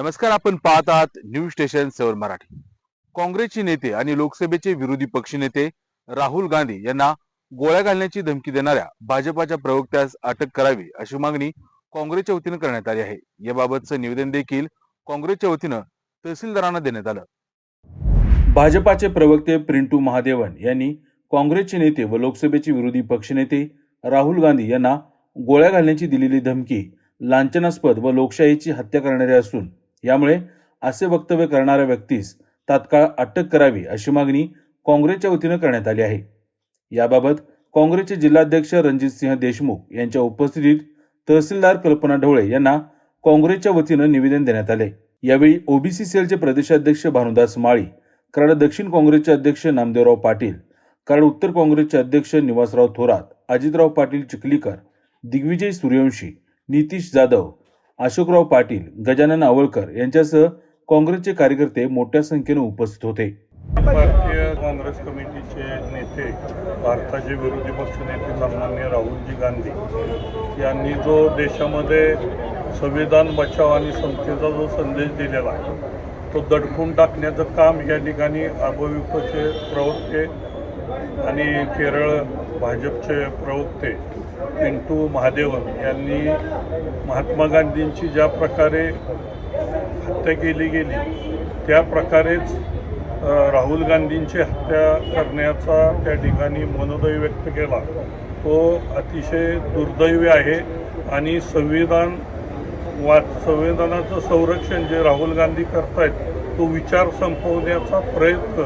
नमस्कार आपण पाहत आहात न्यूज स्टेशन सवर मराठी. काँग्रेसचे नेते आणि लोकसभेचे विरोधी पक्षनेते राहुल गांधी यांना गोळ्या घालण्याची धमकी देणाऱ्या भाजपाच्या प्रवक्त्यास अटक करावी अशी मागणी काँग्रेसच्या वतीनं करण्यात आली आहे. याबाबतचं निवेदन देखील काँग्रेसच्या वतीनं तहसीलदारांना देण्यात आलं. भाजपाचे प्रवक्ते प्रिंटू महादेवन यांनी काँग्रेसचे नेते व लोकसभेचे विरोधी पक्षनेते राहुल गांधी यांना गोळ्या घालण्याची दिलेली धमकी लांछनास्पद व लोकशाहीची हत्या करणारी असून यामुळे असे वक्तव्य करणाऱ्या व्यक्तीस तात्काळ अटक करावी अशी मागणी काँग्रेसच्या वतीनं करण्यात आली आहे. याबाबत काँग्रेसचे जिल्हाध्यक्ष रणजित सिंह देशमुख यांच्या उपस्थितीत तहसीलदार कल्पना ढवळे यांना काँग्रेसच्या वतीनं निवेदन देण्यात आले. यावेळी ओबीसी सेलचे प्रदेशाध्यक्ष भानुदास माळी कराड दक्षिण काँग्रेसचे अध्यक्ष नामदेवराव पाटील कराड उत्तर काँग्रेसचे अध्यक्ष निवासराव थोरात अजितराव पाटील चिखलीकर दिग्विजय सूर्यवंशी नितीश जाधव अशोकराव पाटील गजानन आवळकर यांच्यासह काँग्रेसचे कार्यकर्ते मोठ्या संख्येने उपस्थित होते. भारतीय काँग्रेस कमिटीचे नेते भारताचे विरोधी पक्षनेते सन्मान्य राहुलजी गांधी यांनी जो देशामध्ये संविधान बचाव आणि समतेचा जो संदेश दिलेला आहे तो दडपून टाकण्याचं काम या ठिकाणी अभविपचे प्रवक्ते आणि केरळ भाजपचे प्रवक्ते पिंटू महादेवन यांनी महात्मा गांधींची ज्या प्रकारे हत्या केली गेली त्या प्रकारेच राहुल गांधींची हत्या करण्याचा त्या ठिकाणी मनोदय व्यक्त केला. तो अतिशय दुर्दैवी आहे आणि संविधान वा संविधानाचं संरक्षण जे राहुल गांधी करतायत तो विचार संपवण्याचा प्रयत्न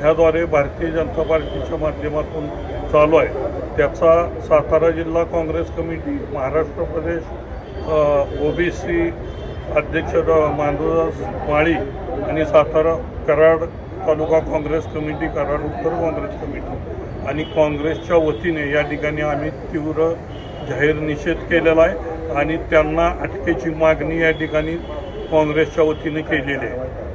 ह्याद्वारे भारतीय जनता पार्टीच्या माध्यमातून चालू आहे त्याचा सातारा जिल्हा काँग्रेस कमिटी महाराष्ट्र प्रदेश ओबीसी अध्यक्ष डॉ. माळी आणि सातारा कराड तालुका काँग्रेस कमिटी कराड उत्तर काँग्रेस कमिटी आणि काँग्रेसच्या वतीने या ठिकाणी आम्ही तीव्र जाहीर निषेध केलेला आहे आणि त्यांना अटकेची मागणी या ठिकाणी काँग्रेसच्या वतीने केलेली आहे